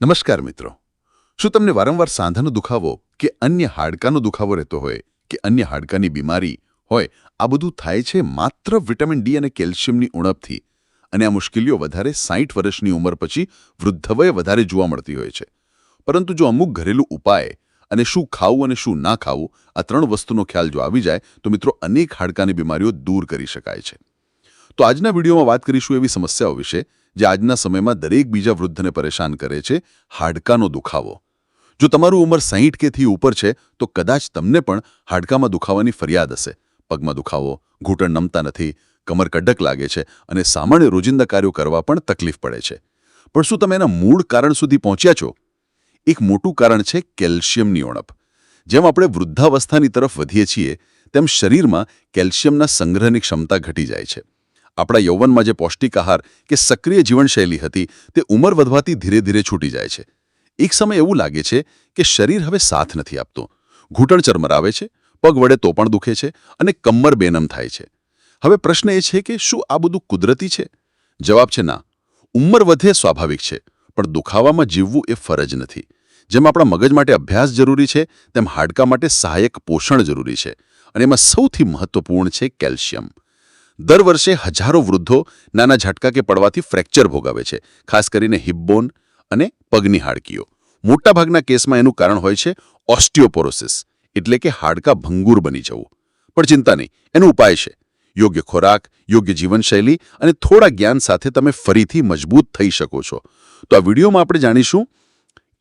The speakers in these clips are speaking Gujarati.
નમસ્કાર મિત્રો. શું તમને વારંવાર સાંધાનો દુખાવો કે અન્ય હાડકાનો દુખાવો રહેતો હોય, કે અન્ય હાડકાની બીમારી હોય, આ બધું થાય છે માત્ર વિટામિન ડી અને કેલ્શિયમની ઉણપથી. અને આ મુશ્કેલીઓ વધારે સાઠ વર્ષની ઉંમર પછી વૃદ્ધવયે વધારે જોવા મળતી હોય છે. પરંતુ જો અમુક ઘરેલું ઉપાય અને શું ખાવું અને શું ના ખાવું, આ ત્રણ વસ્તુનો ખ્યાલ જો આવી જાય, તો મિત્રો અનેક હાડકાની બીમારીઓ દૂર કરી શકાય છે. તો આજના વિડીયોમાં વાત કરીશું એવી સમસ્યાઓ વિશે, જે આજના સમયમાં દરેક બીજા વૃદ્ધને પરેશાન કરે છે, હાડકાનો દુખાવો. જો તમારું ઉંમર સાહીઠ કેથી ઉપર છે, તો કદાચ તમને પણ હાડકામાં દુખાવાની ફરિયાદ હશે. પગમાં દુખાવો, ઘૂંટણ નમતા નથી, કમર કડક લાગે છે અને સામાન્ય રોજિંદા કાર્યો કરવા પણ તકલીફ પડે છે. પણ શું તમે એના મૂળ કારણ સુધી પહોંચ્યા છો? એક મોટું કારણ છે કેલ્શિયમની ઉણપ જેમ આપણે વૃદ્ધાવસ્થાની તરફ વધીએ છીએ, તેમ શરીરમાં કેલ્શિયમના સંગ્રહની ક્ષમતા ઘટી જાય છે. આપણા યૌવનમાં જે પૌષ્ટિક આહાર કે સક્રિય જીવનશૈલી હતી, તે ઉંમર વધવાથી ધીરે ધીરે છૂટી જાય છે. એક સમય એવું લાગે છે કે શરીર હવે સાથ નથી આપતું. ઘૂંટણ ચરમરાવે છે, પગ વડે તો પણ દુખે છે અને કમર બેનમ થાય છે. હવે પ્રશ્ન એ છે કે શું આ બધું કુદરતી છે? જવાબ છે ના. ઉંમર વધે સ્વાભાવિક છે, પણ દુખાવામાં જીવવું એ ફરજ નથી. જેમ આપણા મગજ માટે અભ્યાસ જરૂરી છે, તેમ હાડકા માટે સહાયક પોષણ જરૂરી છે અને એમાં સૌથી મહત્વપૂર્ણ છે કેલ્શિયમ. દર વર્ષે હજારો વૃદ્ધો નાના ઝટકા કે પડવાથી ફ્રેક્ચર ભોગવે છે, ખાસ કરીને હિપબોન અને પગની હાડકીઓ. મોટાભાગના કેસમાં એનું કારણ હોય છે ઓસ્ટિયોપોરોસિસ એટલે કે હાડકા ભંગુર બની જવું. પણ ચિંતા નહીં, એનો ઉપાય છે. યોગ્ય ખોરાક, યોગ્ય જીવનશૈલી અને થોડા જ્ઞાન સાથે તમે ફરીથી મજબૂત થઈ શકો છો. તો આ વિડીયોમાં આપણે જાણીશું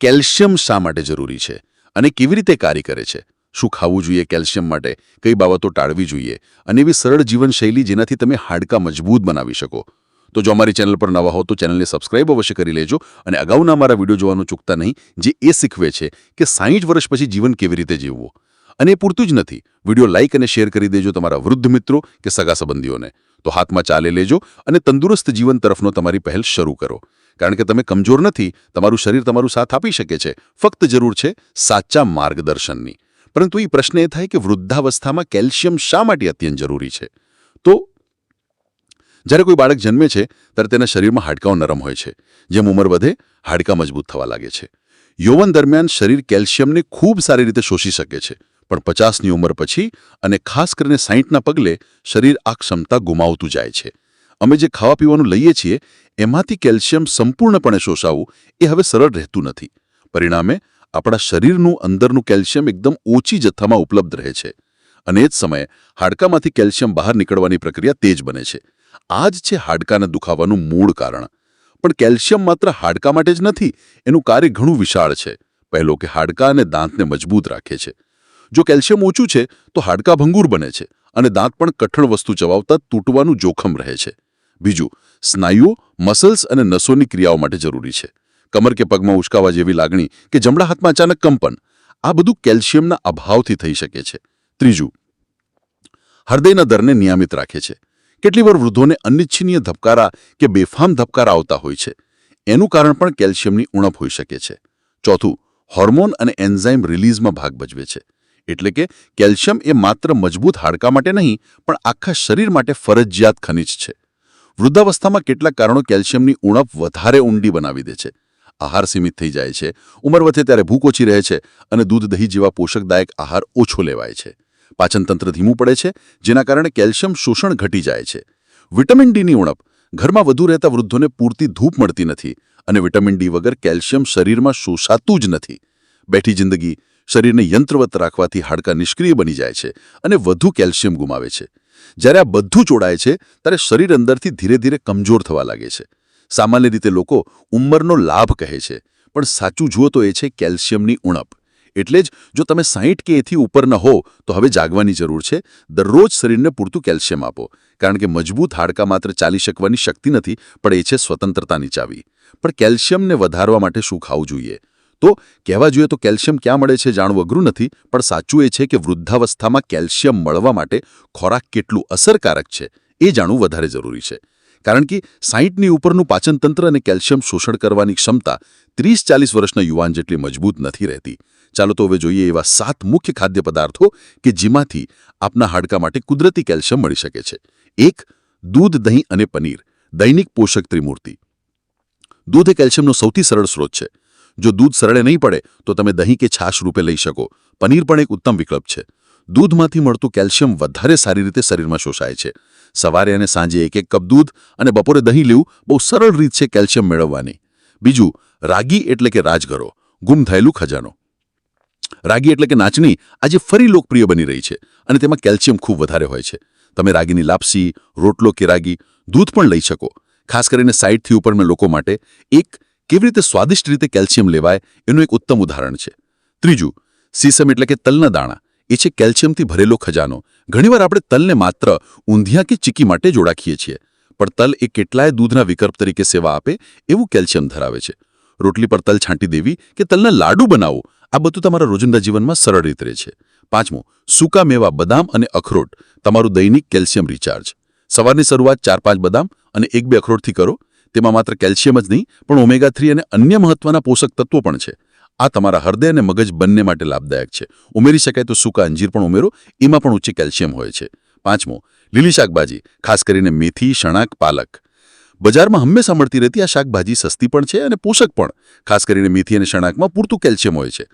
કેલ્શિયમ શા માટે જરૂરી છે અને કેવી રીતે કાર્ય કરે છે. શું ખાવું જોઈએ કેલ્શિયમ માટે, કઈ બાબતો ટાળવી જોઈએ અને એવી સરળ જીવનશૈલી જેનાથી તમે હાડકા મજબૂત બનાવી શકો. તો જો અમારી ચેનલ પર નવા હો તો ચેનલને સબસ્ક્રાઇબ અવશ્ય કરી લેજો અને અગાઉના અમારા વીડિયો જોવાનું ચૂકતા નહીં, જે એ શીખવે છે કે સાહીઠ વર્ષ પછી જીવન કેવી રીતે જીવવું. અને એ પૂરતું જ નથી. વીડિયો લાઇક અને શેર કરી દેજો તમારા વૃદ્ધ મિત્રો કે સગા સંબંધીઓને. તો હાથમાં ચાલે લેજો અને તંદુરસ્ત જીવન તરફનો તમારી પહેલ શરૂ કરો. કારણ કે તમે કમજોર નથી, તમારું શરીર તમારું સાથ આપી શકે છે. ફક્ત જરૂર છે સાચા માર્ગદર્શનની. પરંતુ એ પ્રશ્ન એ થાય કે વૃદ્ધાવસ્થામાં કેલ્શિયમ શા માટે અત્યંત જરૂરી છે? તો જ્યારે કોઈ બાળક જન્મે છે, ત્યારે તેના શરીરમાં હાડકાઓ નરમ હોય છે, જેમ ઉંમર વધે, હાડકા મજબૂત થવા લાગે છે. યૌવન દરમિયાન શરીર કેલ્શિયમને ખૂબ સારી રીતે શોષી શકે છે, પણ પચાસની ઉંમર પછી અને ખાસ કરીને સાહીઠના પગલે શરીર આ ક્ષમતા ગુમાવતું જાય છે. અમે જે ખાવા પીવાનું લઈએ છીએ, એમાંથી કેલ્શિયમ સંપૂર્ણપણે શોષાવવું એ હવે સરળ રહેતું નથી. પરિણામે આપણા શરીરનું અંદરનું કેલ્શિયમ એકદમ ઓછી જથ્થામાં ઉપલબ્ધ રહે છે. અને એ જ સમયે હાડકામાંથી કેલ્શિયમ બહાર નીકળવાની પ્રક્રિયા તેજ બને છે. આ જ છે હાડકાના દુખાવાનું મૂળ કારણ. પણ કેલ્શિયમ માત્ર હાડકા માટે જ નથી, એનું કાર્ય ઘણું વિશાળ છે. પહેલો કે હાડકા અને દાંતને મજબૂત રાખે છે. જો કેલ્શિયમ ઓછું છે, તો હાડકા ભંગુર બને છે અને દાંત પણ કઠણ વસ્તુ ચવાવતા તૂટવાનું જોખમ રહે છે. બીજું, સ્નાયુઓ, મસલ્સ અને નસોની ક્રિયાઓ માટે જરૂરી છે. કમર કે પગમાં ઉશ્કાવા જેવી લાગણી કે જમણા હાથમાં અચાનક કંપન, આ બધું કેલ્શિયમના અભાવથી થઈ શકે છે. ત્રીજું, હૃદયના દરને નિયમિત રાખે છે. કેટલી વાર વૃદ્ધોને અનિચ્છનીય ધબકારા કે બેફામ ધબકારા આવતા હોય છે. એનું કારણ પણ કેલ્શિયમની ઉણપ હોઈ શકે છે. ચોથું, હોર્મોન અને એન્ઝાઇમ રિલીઝમાં ભાગ ભજવે છે. એટલે કે કેલ્શિયમ એ માત્ર મજબૂત હાડકા માટે નહીં, પણ આખા શરીર માટે ફરજિયાત ખનિજ છે. વૃદ્ધાવસ્થામાં કેટલાક કારણો કેલ્શિયમની ઉણપ વધારે ઊંડી બનાવી દે છે. આહાર સીમિત થઈ જાય છે. ઉંમર વધે ત્યારે ભૂખ ઓછી રહે છે અને દૂધ દહીં જેવા પોષકદાયક આહાર ઓછો લેવાય છે. પાચનતંત્ર ધીમું પડે છે, જેના કારણે કેલ્શિયમ શોષણ ઘટી જાય છે. વિટામિન ડીની ઉણપ. ઘરમાં વધુ રહેતા વૃદ્ધોને પૂરતી ધૂપ મળતી નથી અને વિટામિન ડી વગર કેલ્શિયમ શરીરમાં શોષાતું જ નથી. બેઠી જિંદગી શરીરને યંત્રવત રાખવાથી હાડકાં નિષ્ક્રિય બની જાય છે અને વધુ કેલ્શિયમ ગુમાવે છે. જ્યારે આ બધું જોડાય છે, ત્યારે શરીર અંદરથી ધીરે ધીરે કમજોર થવા લાગે છે. સામાન્ય રીતે લોકો ઉંમરનો લાભ કહે છે. પણ સાચું જુઓ તો એ છે કેલ્શિયમની ઉણપ. એટલે જ જો તમે સાહીઠ કે એથી ઉપર ન હો, તો હવે જાગવાની જરૂર છે. દરરોજ શરીરને પૂરતું કેલ્શિયમ આપો. કારણ કે મજબૂત હાડકા માત્ર ચાલી શકવાની શક્તિ નથી, પણ એ છે સ્વતંત્રતાની ચાવી પણ કેલ્શિયમને વધારવા માટે શું ખાવું જોઈએ? તો કહેવા જોઈએ તો કેલ્શિયમ ક્યાં મળે છે જાણવું અઘરું નથી, પણ સાચું એ છે કે વૃદ્ધાવસ્થામાં કેલ્શિયમ મળવા માટે ખોરાક કેટલું અસરકારક છે, એ જાણવું વધારે જરૂરી છે. કારણ કે સાહીઠની ઉપરનું પાચનતંત્ર અને કેલ્શિયમ શોષણ કરવાની ક્ષમતા ત્રીસ ચાલીસ વર્ષના યુવાન જેટલી મજબૂત નથી રહેતી. ચાલો તો હવે જોઈએ એવા સાત મુખ્ય ખાદ્ય પદાર્થો કે જેમાંથી આપના હાડકા માટે કુદરતી કેલ્શિયમ મળી શકે છે. એક, દૂધ, દહીં અને પનીર, દૈનિક પોષક ત્રિમૂર્તિ. દૂધ એ કેલ્શિયમનો સૌથી સરળ સ્ત્રોત છે. જો દૂધ સરળે નહીં પડે, તો તમે દહીં કે છાશ રૂપે લઈ શકો. પનીર પણ એક ઉત્તમ વિકલ્પ છે. દૂધમાંથી મળતું કેલ્શિયમ વધારે સારી રીતે શરીરમાં શોષાય છે. સવારે અને સાંજે એક એક કપ દૂધ અને બપોરે દહીં લેવું બહુ સરળ રીત છે કેલ્શિયમ મેળવવાની. બીજું, રાગી એટલે કે રાજગરો ગુમ થયેલું ખજાનો. રાગી એટલે કે નાચણી આજે ફરી લોકપ્રિય બની રહી છે અને તેમાં કેલ્શિયમ ખૂબ વધારે હોય છે. તમે રાગીની લાપસી, રોટલો કે રાગી, દૂધ પણ લઈ શકો. ખાસ કરીને સાઇડથી ઉપરના લોકો માટે એક કેવી રીતે સ્વાદિષ્ટ રીતે કેલ્શિયમ લેવાય એનું એક ઉત્તમ ઉદાહરણ છે. ત્રીજું, સીસમ એટલે કે તલના દાણા. એ છે કેલ્શિયમથી ભરેલો ખજાનો. ઘણીવાર આપણે તલને માત્ર ઊંધિયા કે ચીકી માટે જોડાખીએ છીએ, પણ તલ એ કેટલાય દૂધના વિકલ્પ તરીકે સેવા આપે એવું કેલ્શિયમ ધરાવે છે. રોટલી પર તલ છાંટી દેવી કે તલના લાડુ બનાવો, આ બધું તમારા રોજિંદા જીવનમાં સરળ રીત રહે છે. પાંચમું, સૂકા મેવા બદામ અને અખરોટ, તમારું દૈનિક કેલ્શિયમ રિચાર્જ. સવારની શરૂઆત ચાર પાંચ બદામ અને એક બે અખરોટથી કરો, તેમાં માત્ર કેલ્શિયમ જ નહીં, પણ ઓમેગા થ્રી અને અન્ય મહત્વના પોષક તત્વો પણ છે. આ તમારા હૃદય અને મગજ બંને માટે લાભદાયક છે. ઉમેરી શકાય તો સૂકા અંજીર પણ ઉમેરો, એમાં પણ ઉચ્ચ કેલ્શિયમ હોય છે. પાંચમો, લીલી શાકભાજી, ખાસ કરીને મેથી, શણાક, પાલક. બજારમાં હંમેશા મળતી રહેતી આ શાકભાજી સસ્તી પણ છે અને પોષક પણ, ખાસ કરીને મેથી અને શણાકમાં પૂરતું કેલ્શિયમ હોય છે.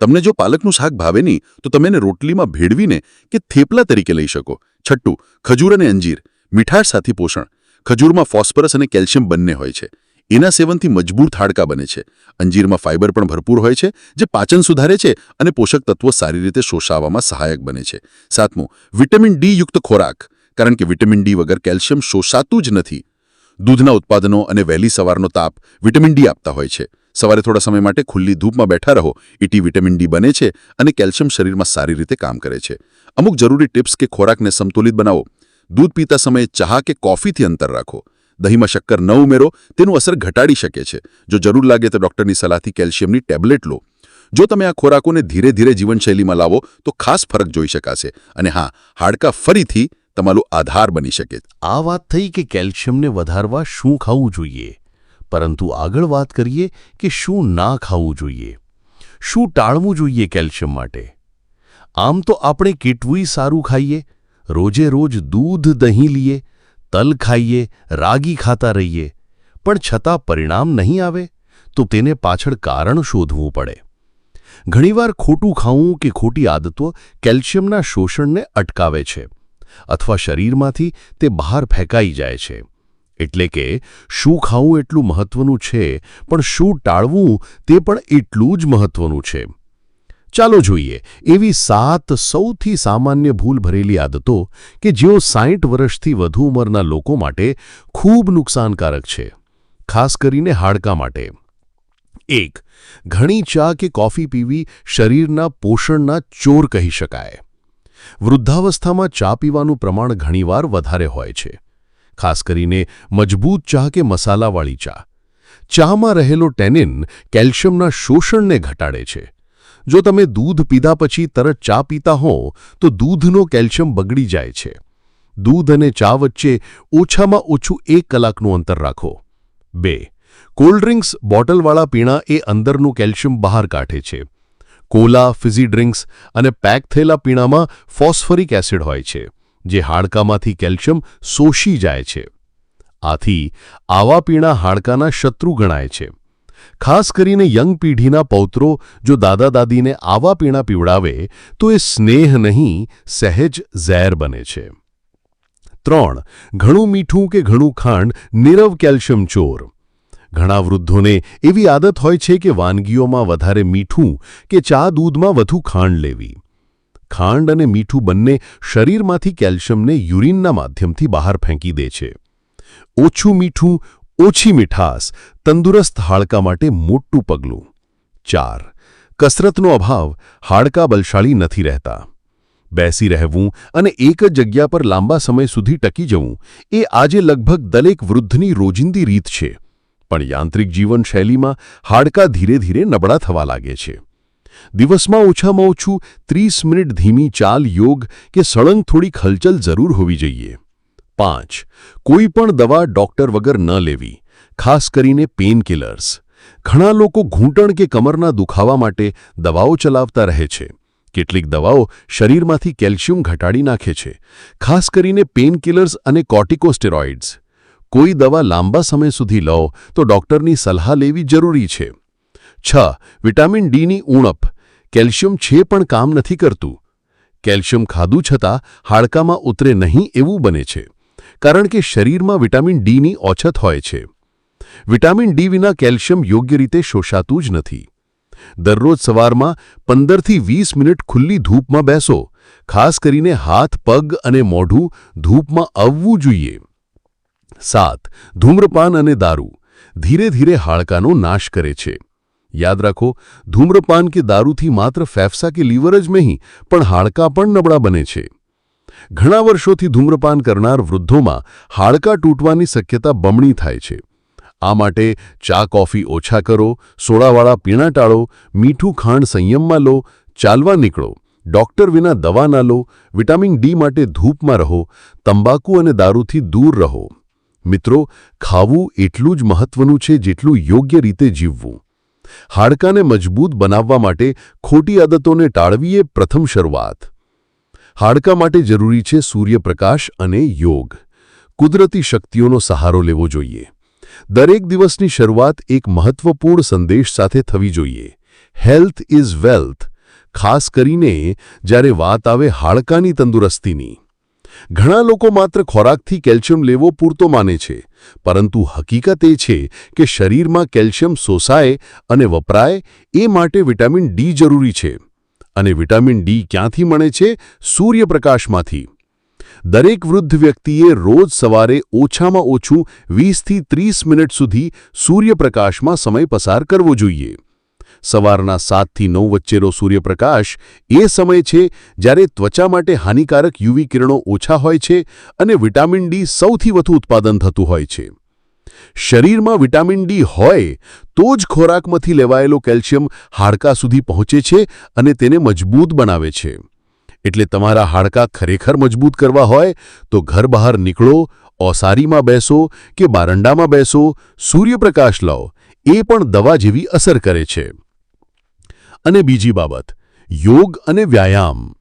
તમને જો પાલકનું શાક ભાવે નહીં, તો તમે એને રોટલીમાં ભેળવીને કે થેપલા તરીકે લઈ શકો. છઠ્ઠું, ખજૂર અને અંજીર. મીઠાશ સાથે પોષણ. ખજૂરમાં ફોસ્ફરસ અને કેલ્શિયમ બંને હોય છે. એના સેવનથી મજબૂત હાડકા બને છે. અંજીરમાં ફાઇબર પણ ભરપૂર હોય છે, જે પાચન સુધારે છે અને પોષક તત્વો સારી રીતે શોષાવવામાં સહાયક બને છે. સાતમું, વિટામિન ડી યુક્ત ખોરાક, કારણ કે વિટામિન ડી વગર કેલ્શિયમ શોષાતું જ નથી. દૂધના ઉત્પાદનો અને વહેલી સવારનો તાપ વિટામિન ડી આપતા હોય છે. સવારે થોડા સમય માટે ખુલ્લી ધૂપમાં બેઠા રહો. ઇટી વિટામિન ડી બને છે અને કેલ્શિયમ શરીરમાં સારી રીતે કામ કરે છે. અમુક જરૂરી ટિપ્સ કે ખોરાકને સંતુલિત બનાવો. દૂધ પીતા સમયે ચા કે કોફીથી અંતર રાખો. દહીંમાં શક્કર ન ઉમેરો, તેનું અસર ઘટાડી શકે છે. જો જરૂર લાગે તો ડૉક્ટરની સલાહથી કેલ્શિયમની ટેબ્લેટ લો. જો તમે આ ખોરાકોને ધીરે ધીરે જીવનશૈલીમાં લાવો, તો ખાસ ફરક જોઈ શકાશે. અને હા, હાડકાં ફરીથી તમારો આધાર બની શકે. આ વાત થઈ કે કેલ્શિયમને વધારવા શું ખાવું જોઈએ. પરંતુ આગળ વાત કરીએ કે શું ના ખાવું જોઈએ. શું ટાળવું જોઈએ કેલ્શિયમ માટે? આમ તો આપણે કેટલુંય સારું ખાઈએ. રોજે રોજ દૂધ, દહીં લઈએ તલ ખાઈએ, રાગી ખાતા રહીએ. પણ છતાં પરિણામ નહીં આવે, તો તેને પાછળ કારણ શોધવું પડે. ઘણીવાર ખોટું ખાવું કે ખોટી આદતો કેલ્શિયમના શોષણને અટકાવે છે, અથવા શરીરમાંથી તે બહાર ફેંકાઈ જાય છે. એટલે કે, શું ખાવું એટલું મહત્વનું છે, પણ શું ટાળવું તે પણ એટલું જ મહત્વનું છે. ચાલો જોઈએ, એવી સાત સૌથી સામાન્ય ભૂલ ભરેલી આદતો કે જેઓ સાહીઠ વર્ષથી વધુ ઉંમરના લોકો માટે ખૂબ નુકસાનકારક છે, ખાસ કરીને હાડકાં માટે. એક, ઘણી ચા કે કોફી પીવી શરીરના પોષણના ચોર કહી શકાય. વૃદ્ધાવસ્થામાં ચા પીવાનું પ્રમાણ ઘણીવાર વધારે હોય છે, ખાસ કરીને મજબૂત ચા કે મસાલાવાળી ચા. ચામાં રહેલો ટેનિન કેલ્શિયમના શોષણને ઘટાડે છે જો તમે દૂધ પીધા પછી તરત ચા પીતા હો, તો દૂધનો કેલ્શિયમ બગડી જાય છે. દૂધ અને ચા વચ્ચે ઓછામાં ઓછું એક કલાકનું અંતર રાખો. બે, કોલ્ડ ડ્રિંક્સ બોટલવાળા પીણા એ અંદરનું કેલ્શિયમ બહાર કાઢે છે. કોલા, ફિઝી ડ્રિંક્સ અને પેક થયેલા પીણામાં ફોસ્ફરિક એસિડ હોય છે, જે હાડકામાંથી કેલ્શિયમ શોષી જાય છે. આથી, આવા પીણા હાડકાના શત્રુ ગણાય છે. ખાસ કરીને યંગ પેઢીના પૌત્રો જો દાદા દાદીને આવા પીણા પીવડાવે, તો એ સ્નેહ નહીં, સહેજ ઝેર બને છે. ત્રણ, ઘણું મીઠું કે ઘણું ખાંડ નિરવ કેલ્શિયમ ચોર. ઘણા વૃદ્ધોને એવી આદત હોય છે કે વાનગીઓમાં વધારે મીઠું કે ચા દૂધમાં વધુ ખાંડ લેવી. ખાંડ અને મીઠું બંને શરીરમાંથી કેલ્શિયમને યુરિનના માધ્યમથી બહાર ફેંકી દે છે. ઓછું મીઠું ઓછી મીઠાસ તંદુરસ્ત હાડકા માટે મોટું પગલું. ચાર, કસરતનો અભાવ, હાડકા બલશાળી નથી રહેતા. બેસી રહેવું અને એક જ જગ્યા પર લાંબા સમય સુધી ટકી જવું, એ આજે લગભગ દરેક વૃદ્ધની રોજિંદી રીત છે. પણ યાંત્રિક જીવનશૈલીમાં હાડકાં ધીરે ધીરે નબળા થવા લાગે છે. દિવસમાં ઓછામાં ઓછું ત્રીસ મિનિટ ધીમી ચાલ યોગ કે સળંગ થોડીક હલચલ જરૂર હોવી જોઈએ. પાંચ. કોઈ પણ દવા ડોક્ટર વગર ન લેવી. ખાસ કરીને પેઇનકિલર્સ ઘણા લોકો ઘૂંટણ કે કમરના દુખાવા માટે દવાઓ ચલાવતા રહે છે. કેટલીક દવાઓ શરીરમાંથી કેલ્શિયમ ઘટાડી નાખે છે. ખાસ કરીને પેઇનકિલર્સ અને કોર્ટિકોસ્ટેરોઇડ્સ. કોઈ દવા લાંબા સમય સુધી લો તો ડૉક્ટરની સલાહ લેવી જરૂરી છે. છ. વિટામિન ડીની ઉણપ. કેલ્શિયમ છે પણ કામ નથી કરતું. કેલ્શિયમ ખાધું છતાં હાડકામાં ઉતરે નહીં એવું બને છે. કારણ કે શરીરમાં વિટામિન ડીની ઓછત હોય છે. વિટામિન ડી વિના કેલ્શિયમ યોગ્ય રીતે શોષાતું જ નથી. દરરોજ સવારમાં પંદરથી વીસ મિનિટ ખુલ્લી ધૂપમાં બેસો, ખાસ કરીને હાથ, પગ અને મોઢું ધૂપમાં આવવું જોઈએ. સાત, ધૂમ્રપાન અને દારૂ. ધીરે ધીરે હાડકાનો નાશ કરે છે. યાદ રાખો, ધૂમ્રપાન કે દારૂથી માત્ર ફેફસા કે લીવર જ નહીં, પણ હાડકાં પણ નબળા બને છે. ઘણા વર્ષોથી ધૂમ્રપાન કરનાર વૃદ્ધોમાં હાડકાં તૂટવાની શક્યતા બમણી થાય છે. આ માટે ચા કોફી ઓછા કરો, સોડાવાળા પીણા ટાળો, મીઠું ખાંડ સંયમમાં લો, ચાલવા નીકળો, ડોક્ટર વિના દવા ના લો, વિટામિન ડી માટે ધૂપમાં રહો, તંબાકુ અને દારૂથી દૂર રહો. મિત્રો, ખાવું એટલું જ મહત્વનું છે જેટલું યોગ્ય રીતે જીવવું. હાડકાને મજબૂત બનાવવા માટે ખોટી આદતોને ટાળવી એ પ્રથમ શરૂઆત. હાડકા માટે જરૂરી છે સૂર્યપ્રકાશ અને યોગ. કુદરતી શક્તિઓનો સહારો લેવો જોઈએ. દરેક દિવસની શરૂઆત એક મહત્વપૂર્ણ સંદેશ સાથે થવી જોઈએ. હેલ્થ ઇઝ વેલ્થ, ખાસ કરીને જ્યારે વાત આવે હાડકાની તંદુરસ્તીની. ઘણા લોકો માત્ર ખોરાકથી કેલ્શિયમ લેવો પૂરતો માને છે, પરંતુ હકીકત એ છે કે શરીરમાં કેલ્શિયમ શોષાય અને વપરાય એ માટે વિટામિન ડી જરૂરી છે. અને વિટામિન ડી ક્યાંથી મળે છે? સૂર્યપ્રકાશમાંથી. દરેક વૃદ્ધ વ્યક્તિએ રોજ સવારે ઓછામાં ઓછું વીસથી ત્રીસ મિનિટ સુધી સૂર્યપ્રકાશમાં સમય પસાર કરવો જોઈએ. સવારના સાતથી નવ વચ્ચેનો સૂર્યપ્રકાશ એ સમય છે જ્યારે ત્વચા માટે હાનિકારક યુવી કિરણો ઓછા હોય છે અને વિટામિન ડી સૌથી વધુ ઉત્પાદન થતું હોય છે. શરીરમાં વિટામિન ડી હોય તો જ ખોરાકમાંથી લેવાયેલો કેલ્શિયમ હાડકાં સુધી પહોંચે છે અને તેને મજબૂત બનાવે છે. એટલે તમારા હાડકાં ખરેખર મજબૂત કરવા હોય તો ઘર બહાર નીકળો, ઓસારીમાં બેસો કે બારંડામાં બેસો, સૂર્યપ્રકાશ લો એ પણ દવા જેવી અસર કરે છે. અને બીજી બાબત, યોગ અને વ્યાયામ.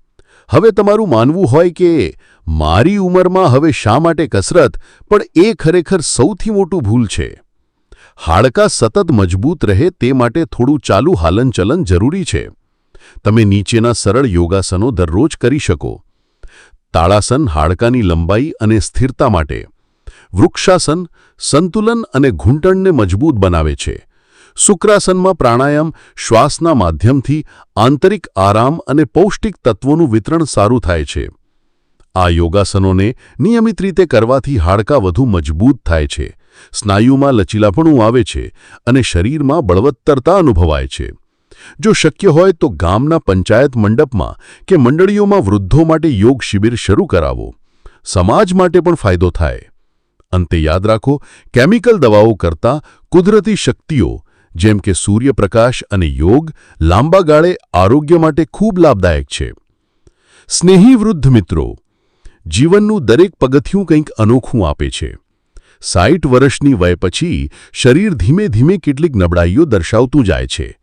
હવે તમારું માનવું હોય કે મારી ઉંમરમાં હવે શા માટે કસરત? પણ એ ખરેખર સૌથી મોટું ભૂલ છે. હાડકાં સતત મજબૂત રહે તે માટે થોડું ચાલુ હાલનચલન જરૂરી છે. તમે નીચેના સરળ યોગાસનો દરરોજ કરી શકો. તાળાસન હાડકાની લંબાઈ અને સ્થિરતા માટે. વૃક્ષાસન સંતુલન અને ઘૂંટણને મજબૂત બનાવે છે. શુક્રાસનમાં પ્રાણાયામ, શ્વાસના માધ્યમથી આંતરિક આરામ અને પૌષ્ટિક તત્વોનું વિતરણ સારું થાય છે. આ યોગાસનોને નિયમિત રીતે કરવાથી હાડકાં વધુ મજબૂત થાય છે. સ્નાયુમાં લચીલાપણું આવે છે અને શરીરમાં બળવત્તરતા અનુભવાય છે. જો શક્ય હોય તો ગામના પંચાયત મંડપમાં કે મંડળીઓમાં વૃદ્ધો માટે યોગ શિબિર શરૂ કરાવો. સમાજ માટે પણ ફાયદો થાય. અંતે યાદ રાખો, કેમિકલ દવાઓ કરતાં કુદરતી શક્તિઓ, જેમ કે સૂર્યપ્રકાશ અને યોગ, લાંબા ગાળે આરોગ્ય માટે ખૂબ લાભદાયક છે. સ્નેહી વૃદ્ધ મિત્રો જીવનનું દરેક પગથિયું કંઈક અનોખું આપે છે. સાઠ વર્ષની વય પછી શરીર ધીમે ધીમે કેટલીક નબળાઈઓ દર્શાવતું જાય છે.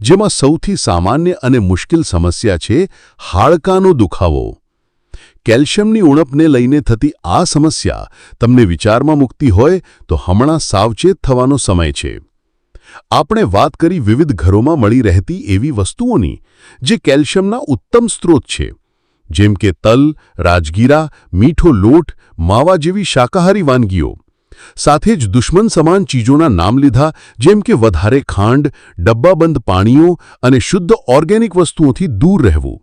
જેમાં સૌથી સામાન્ય અને મુશ્કેલ સમસ્યા છે હાડકાનો દુખાવો. કેલ્શિયમની ઉણપને લઈને થતી આ સમસ્યા તમને વિચારમાં મૂકતી હોય તો હમણાં સાવચેત થવાનો સમય છે. આપણે વાત કરી વિવિધ ઘરોમાં મળી રહેતી એવી વસ્તુઓની, જે કેલ્શિયમના ઉત્તમ સ્ત્રોત છે. જેમ કે તલ, રાજગીરા, મીઠો લોટ, માવા જેવી શાકાહારી વાનગીઓ. સાથે જ દુશ્મન સમાન ચીજોના નામ લીધા, જેમ કે વધારે ખાંડ, ડબ્બાબંધ પાણીઓ અને શુદ્ધ ઓર્ગેનિક વસ્તુઓથી દૂર રહેવું.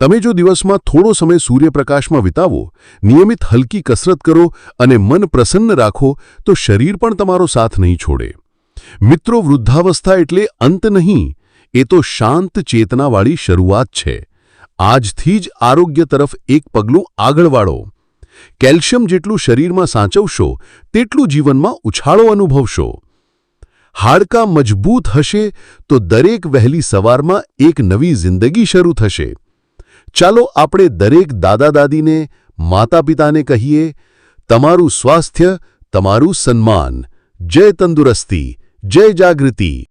તમે જો દિવસમાં થોડો સમય સૂર્યપ્રકાશમાં વિતાવો, નિયમિત હલકી કસરત કરો અને મન પ્રસન્ન રાખો, તો શરીર પણ તમારો સાથ નહીં છોડે. મિત્રો, વૃદ્ધાવસ્થા એટલે અંત નહીં, એ તો શાંત ચેતનાવાળી શરૂઆત છે. આજથી જ આરોગ્ય તરફ એક પગલું આગળ વાળો. કેલ્શિયમ જેટલું શરીરમાં સાચવશો, તેટલું જીવનમાં ઉછાળો અનુભવશો. હાડકાં મજબૂત હશે તો દરેક વહેલી સવારમાં એક નવી જિંદગી શરૂ થશે. ચાલો આપણે દરેક દાદા દાદીને માતા પિતાને કહીએ, તમારું સ્વાસ્થ્ય, તમારું સન્માન. જય તંદુરસ્તી. જય જાગૃતિ.